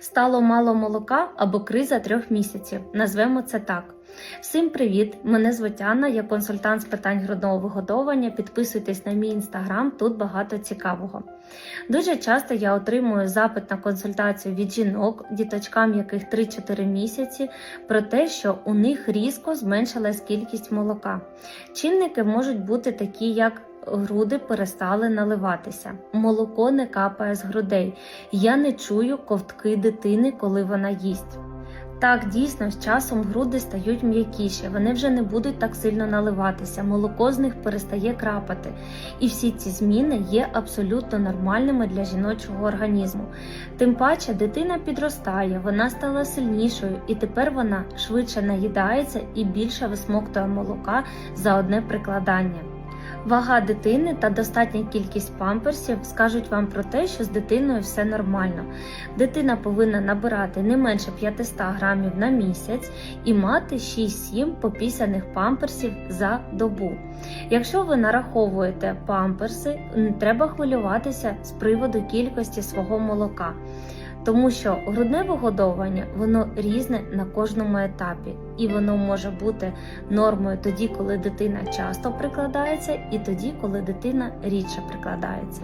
Стало мало молока або криза трьох місяців. Назвемо це так. Всім привіт! Мене звуть Анна, я консультант з питань грудного вигодовування. Підписуйтесь на мій інстаграм, тут багато цікавого. Дуже часто я отримую запит на консультацію від жінок, діточкам яких 3-4 місяці, про те, що у них різко зменшилась кількість молока. Чинники можуть бути такі, як груди перестали наливатися, молоко не капає з грудей. Я не чую ковтки дитини, коли вона їсть. Так, дійсно, з часом груди стають м'якіші, вони вже не будуть так сильно наливатися, молоко з них перестає крапати. І всі ці зміни є абсолютно нормальними для жіночого організму. Тим паче дитина підростає, вона стала сильнішою, і тепер вона швидше наїдається і більше висмоктує молока за одне прикладання. Вага дитини та достатня кількість памперсів скажуть вам про те, що з дитиною все нормально. Дитина повинна набирати не менше 500 грамів на місяць і мати 6-7 попісяних памперсів за добу. Якщо ви нараховуєте памперси, не треба хвилюватися з приводу кількості свого молока. Тому що грудне вигодовування воно різне на кожному етапі, і воно може бути нормою тоді, коли дитина часто прикладається, і тоді, коли дитина рідше прикладається.